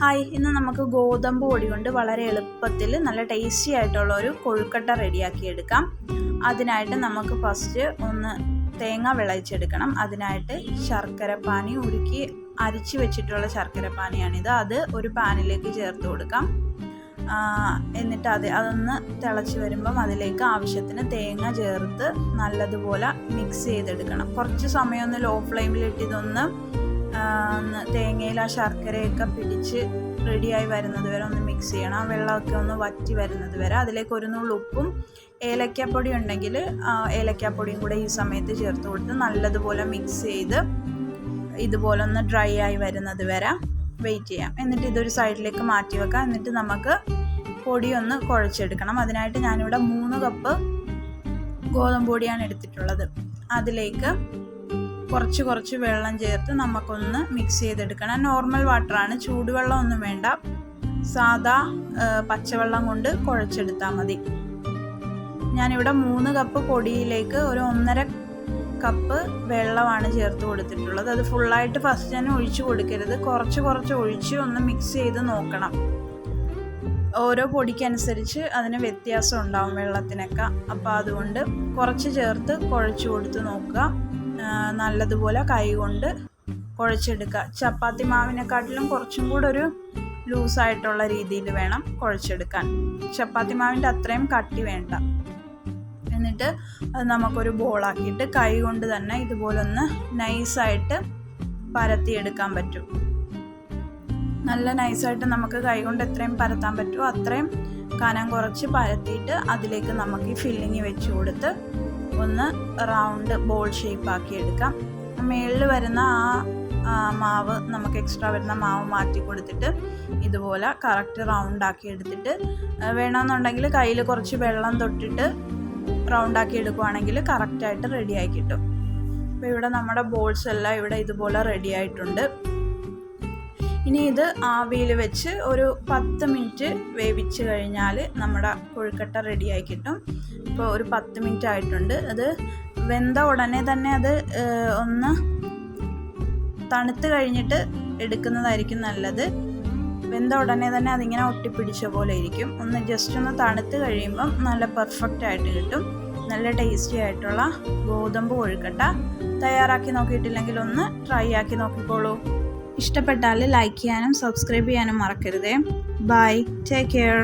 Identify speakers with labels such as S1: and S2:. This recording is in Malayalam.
S1: ഹായ് ഇന്ന് നമുക്ക് ഗോതമ്പ് പൊടി കൊണ്ട് വളരെ എളുപ്പത്തിൽ നല്ല ടേസ്റ്റി ആയിട്ടുള്ള ഒരു കൊഴുക്കട്ട റെഡിയാക്കി എടുക്കാം. അതിനായിട്ട് നമുക്ക് ഫസ്റ്റ് ഒന്ന് തേങ്ങ വിളയിച്ചെടുക്കണം. അതിനായിട്ട് ശർക്കര പാനി ഉരുക്കി അരിച്ചു വെച്ചിട്ടുള്ള ശർക്കര പാനിയാണിത്. അത് ഒരു പാനിലേക്ക് ചേർത്ത് കൊടുക്കാം. എന്നിട്ട് അത് അതൊന്ന് തിളച്ച് വരുമ്പം അതിലേക്ക് ആവശ്യത്തിന് തേങ്ങ ചേർത്ത് നല്ലതുപോലെ മിക്സ് ചെയ്തെടുക്കണം. കുറച്ച് സമയമൊന്ന് ലോ ഫ്ലെയിമിലിട്ട് ഇതൊന്ന് തേങ്ങയിൽ ആ ശർക്കരയൊക്കെ പിടിച്ച് റെഡിയായി വരുന്നത് വരെ ഒന്ന് മിക്സ് ചെയ്യണം. വെള്ളമൊക്കെ ഒന്ന് വറ്റി വരുന്നത് വരെ. അതിലേക്ക് ഒരു നുള്ളു ഉപ്പും ഏലക്കാപ്പൊടി ഉണ്ടെങ്കിൽ ഏലക്കാപ്പൊടിയും കൂടെ ഈ സമയത്ത് ചേർത്ത് കൊടുത്ത് നല്ലതുപോലെ മിക്സ് ചെയ്ത് ഇതുപോലെ ഒന്ന് ഡ്രൈ ആയി വരുന്നത് വരെ വെയിറ്റ് ചെയ്യാം. എന്നിട്ട് ഇതൊരു സൈഡിലേക്ക് മാറ്റി വെക്കാം. എന്നിട്ട് നമുക്ക് പൊടി ഒന്ന് കുഴച്ചെടുക്കണം. അതിനായിട്ട് ഞാനിവിടെ മൂന്ന് കപ്പ് ഗോതമ്പൊടിയാണ് എടുത്തിട്ടുള്ളത്. അതിലേക്ക് കുറച്ച് കുറച്ച് വെള്ളം ചേർത്ത് നമുക്കൊന്ന് മിക്സ് ചെയ്തെടുക്കണം. നോർമൽ വാട്ടറാണ് ചൂടുവെള്ളം ഒന്നും വേണ്ട. സാദാ പച്ചവെള്ളം കൊണ്ട് കുഴച്ചെടുത്താൽ മതി. ഞാനിവിടെ മൂന്ന് കപ്പ് പൊടിയിലേക്ക് ഒരു ഒന്നര കപ്പ് വെള്ളമാണ് ചേർത്ത് കൊടുത്തിട്ടുള്ളത്. അത് ഫുള്ളായിട്ട് ഫസ്റ്റ് തന്നെ ഒഴിച്ചു കൊടുക്കരുത്. കുറച്ച് കുറച്ച് ഒഴിച്ച് ഒന്ന് മിക്സ് ചെയ്ത് നോക്കണം. ഓരോ പൊടിക്കനുസരിച്ച് അതിന് വ്യത്യാസം ഉണ്ടാവും വെള്ളത്തിനൊക്കെ. അപ്പോൾ അതുകൊണ്ട് കുറച്ച് ചേർത്ത് കുഴച്ച് കൊടുത്ത് നോക്കുക. നല്ലതുപോലെ കൈകൊണ്ട് കുഴച്ചെടുക്കുക. ചപ്പാത്തി മാവിനെക്കാട്ടിലും കുറച്ചും കൂടെ ഒരു ലൂസായിട്ടുള്ള രീതിയിൽ വേണം കുഴച്ചെടുക്കാൻ. ചപ്പാത്തി മാവിന്റെ അത്രയും കട്ടി വേണ്ട. എന്നിട്ട് അത് നമുക്കൊരു ബോളാക്കിയിട്ട് കൈ കൊണ്ട് തന്നെ ഇതുപോലെ ഒന്ന് നൈസായിട്ട് പരത്തിയെടുക്കാൻ പറ്റും. നല്ല നൈസായിട്ട് നമുക്ക് കൈ കൊണ്ട് എത്രയും പരത്താൻ പറ്റുമോ അത്രയും കനം കുറച്ച് പരത്തിയിട്ട് അതിലേക്ക് നമുക്ക് ഈ ഫില്ലിങ് വെച്ച് കൊടുത്ത് ഒന്ന് റൗണ്ട് ബോൾ ഷേപ്പ് ആക്കി എടുക്കാം. മേളിൽ വരുന്ന ആ മാവ് നമുക്ക് എക്സ്ട്രാ വരുന്ന മാവ് മാറ്റി കൊടുത്തിട്ട് ഇതുപോലെ കറക്റ്റ് റൗണ്ട് ആക്കി എടുത്തിട്ട് വേണമെന്നുണ്ടെങ്കിൽ കയ്യിൽ കുറച്ച് വെള്ളം തൊട്ടിട്ട് റൗണ്ട് ആക്കി എടുക്കുവാണെങ്കിൽ കറക്റ്റായിട്ട് റെഡിയായി കിട്ടും. അപ്പോൾ ഇവിടെ നമ്മുടെ ബോൾസ് എല്ലാം ഇവിടെ ഇതുപോലെ റെഡി ആയിട്ടുണ്ട്. ഇനി ഇത് ആവിയിൽ വെച്ച് ഒരു പത്ത് മിനിറ്റ് വേവിച്ച് കഴിഞ്ഞാൽ നമ്മുടെ കൊഴുക്കട്ട റെഡിയായി കിട്ടും. ഇപ്പോൾ ഒരു പത്ത് മിനിറ്റ് ആയിട്ടുണ്ട്. അത് വെന്ത ഉടനെ തന്നെ അത് ഒന്ന് തണുത്ത് കഴിഞ്ഞിട്ട് എടുക്കുന്നതായിരിക്കും നല്ലത്. വെന്ത ഉടനെ തന്നെ അതിങ്ങനെ ഒട്ടിപ്പിടിച്ച പോലെ ഇരിക്കും. ഒന്ന് ജസ്റ്റ് ഒന്ന് തണുത്ത് കഴിയുമ്പം നല്ല പെർഫെക്റ്റ് ആയിട്ട് കിട്ടും. നല്ല ടേസ്റ്റി ആയിട്ടുള്ള ഗോതമ്പ് കൊഴുക്കട്ട തയ്യാറാക്കി നോക്കിയിട്ടില്ലെങ്കിൽ ഒന്ന് ട്രൈ ആക്കി നോക്കിക്കോളൂ. ഇഷ്ടപ്പെട്ടാൽ ലൈക്ക് ചെയ്യാനും സബ്സ്ക്രൈബ് ചെയ്യാനും മറക്കരുതേ. Bye take care